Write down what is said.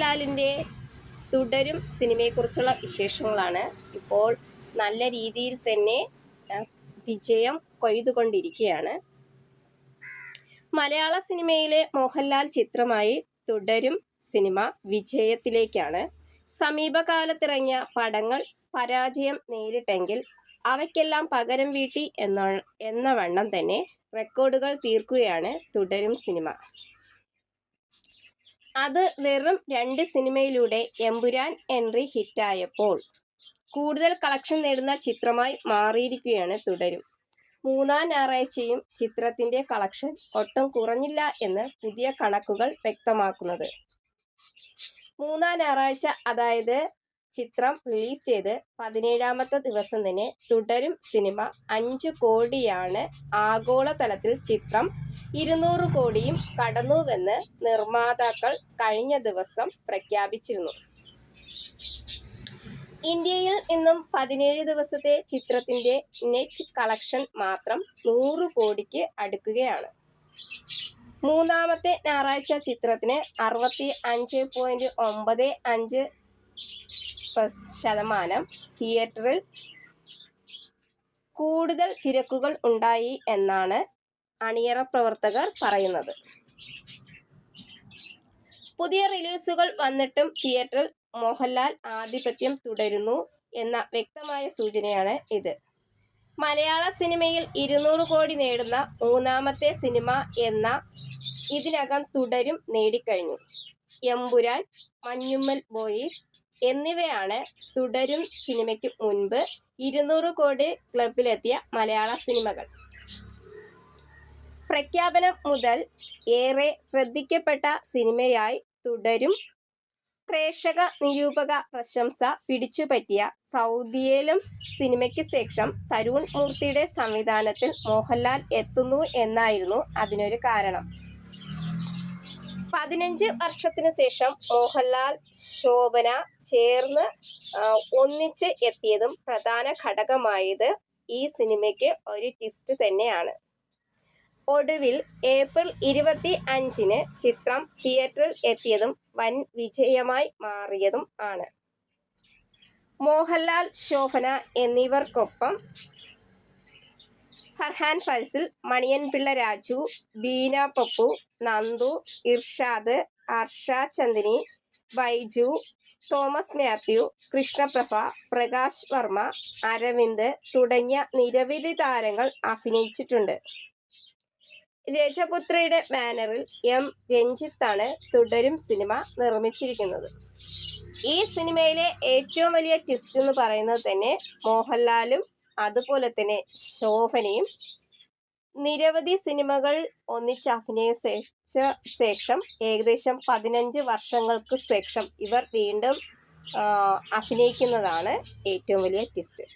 മോഹൻലാലിന്റെ തുടരും സിനിമയെക്കുറിച്ചുള്ള വിശേഷങ്ങളാണ്. ഇപ്പോൾ നല്ല രീതിയിൽ തന്നെ വിജയം കൊയ്തുകൊണ്ടിരിക്കുകയാണ്. മലയാള സിനിമയിലെ മോഹൻലാൽ ചിത്രമായി തുടരും സിനിമ വിജയത്തിലേക്കാണ്. സമീപകാലത്തിറങ്ങിയ പടങ്ങൾ പരാജയം നേരിട്ടെങ്കിൽ അവയ്ക്കെല്ലാം പകരം വീട്ടി എന്ന വണ്ണം തന്നെ റെക്കോർഡുകൾ തീർക്കുകയാണ് തുടരും സിനിമ. അത് വെറും രണ്ട് സിനിമയിലൂടെ എമ്പുരാൻ എൻട്രി ഹിറ്റായപ്പോൾ കൂടുതൽ കളക്ഷൻ നേടുന്ന ചിത്രമായി മാറിയിരിക്കുകയാണ് തുടരും. മൂന്നാം ഞായറാഴ്ചയും ചിത്രത്തിന്റെ കളക്ഷൻ ഒട്ടും കുറഞ്ഞില്ല എന്ന് പുതിയ കണക്കുകൾ വ്യക്തമാക്കുന്നത്. മൂന്നാം ഞായറാഴ്ച അതായത് ചിത്രം റിലീസ് ചെയ്ത് പതിനേഴാമത്തെ ദിവസം തന്നെ തുടരും സിനിമ അഞ്ച് കോടിയാണ് ആഗോളതലത്തിൽ ചിത്രം. ഇരുന്നൂറ് കോടിയും കടന്നുവെന്ന് നിർമ്മാതാക്കൾ കഴിഞ്ഞ ദിവസം പ്രഖ്യാപിച്ചിരുന്നു. ഇന്ത്യയിൽ നിന്നും പതിനേഴ് ദിവസത്തെ ചിത്രത്തിന്റെ നെറ്റ് കളക്ഷൻ മാത്രം നൂറ് കോടിക്ക് അടുക്കുകയാണ്. മൂന്നാമത്തെ ഞായറാഴ്ച ചിത്രത്തിന് അറുപത്തി അഞ്ച് പോയിന്റ് ഒമ്പത് അഞ്ച് ശതമാനം തിയേറ്ററിൽ കൂടുതൽ തിരക്കുകൾ ഉണ്ടായി എന്നാണ് അണിയറ പ്രവർത്തകർ പറയുന്നത്. പുതിയ റിലീസുകൾ വന്നിട്ടും തിയേറ്ററിൽ മോഹൻലാൽ ആധിപത്യം തുടരുന്നു എന്ന വ്യക്തമായ സൂചനയാണ് ഇത്. മലയാള സിനിമയിൽ ഇരുന്നൂറ് കോടി നേടുന്ന മൂന്നാമത്തെ സിനിമ എന്ന ഇതിനകം തുടരും നേടിക്കഴിഞ്ഞു. എമ്പുരാൻ മഞ്ഞുമ്മൽ ബോയ്സ് എന്നിവയാണ് തുടരും സിനിമയ്ക്ക് മുൻപ് ഇരുന്നൂറ് കോടി ക്ലബിലെത്തിയ മലയാള സിനിമകൾ. പ്രഖ്യാപനം മുതൽ ഏറെ ശ്രദ്ധിക്കപ്പെട്ട സിനിമയായി തുടരും പ്രേക്ഷക നിരൂപക പ്രശംസ പിടിച്ചുപറ്റിയ സൗദിയിലും സിനിമയ്ക്ക് ശേഷം തരുൺ മൂർത്തിയുടെ സംവിധാനത്തിൽ മോഹൻലാൽ എത്തുന്നു എന്നായിരുന്നു അതിനൊരു കാരണം. പതിനഞ്ച് വർഷത്തിന് ശേഷം മോഹൻലാൽ ശോഭന ചേർന്ന് ഒന്നിച്ച് എത്തിയതും പ്രധാന ഘടകമായത് ഈ സിനിമയ്ക്ക് ഒരു ട്വിസ്റ്റ് തന്നെയാണ്. ഒടുവിൽ ഏപ്രിൽ ഇരുപത്തി അഞ്ചിന് ചിത്രം തിയേറ്ററിൽ എത്തിയതും വൻ വിജയമായി മാറിയതും ആണ്. മോഹൻലാൽ ശോഭന എന്നിവർക്കൊപ്പം ഫർഹാൻ ഫൈസിൽ മണിയൻപിള്ള രാജു ബീന പപ്പു നന്ദു ഇർഷാദ് ഹർഷ ചന്ദിനി ബൈജു തോമസ് മാത്യു കൃഷ്ണപ്രഭ പ്രകാശ് വർമ്മ അരവിന്ദ് തുടങ്ങിയ നിരവധി താരങ്ങൾ അഭിനയിച്ചിട്ടുണ്ട്. രജപുത്രയുടെ ബാനറിൽ എം. രഞ്ജിത്താണ് തുടരും സിനിമ നിർമ്മിച്ചിരിക്കുന്നത്. ഈ സിനിമയിലെ ഏറ്റവും വലിയ ട്വിസ്റ്റ് എന്ന് പറയുന്നത് തന്നെ മോഹൻലാലും അതുപോലെ തന്നെ ശോഭനയും നിരവധി സിനിമകൾ ഒന്നിച്ച് അഭിനയിച്ച ശേഷം ഏകദേശം പതിനഞ്ച് വർഷങ്ങൾക്ക് ശേഷം ഇവർ വീണ്ടും അഭിനയിക്കുന്നതാണ് ഏറ്റവും വലിയ ട്വിസ്റ്റ്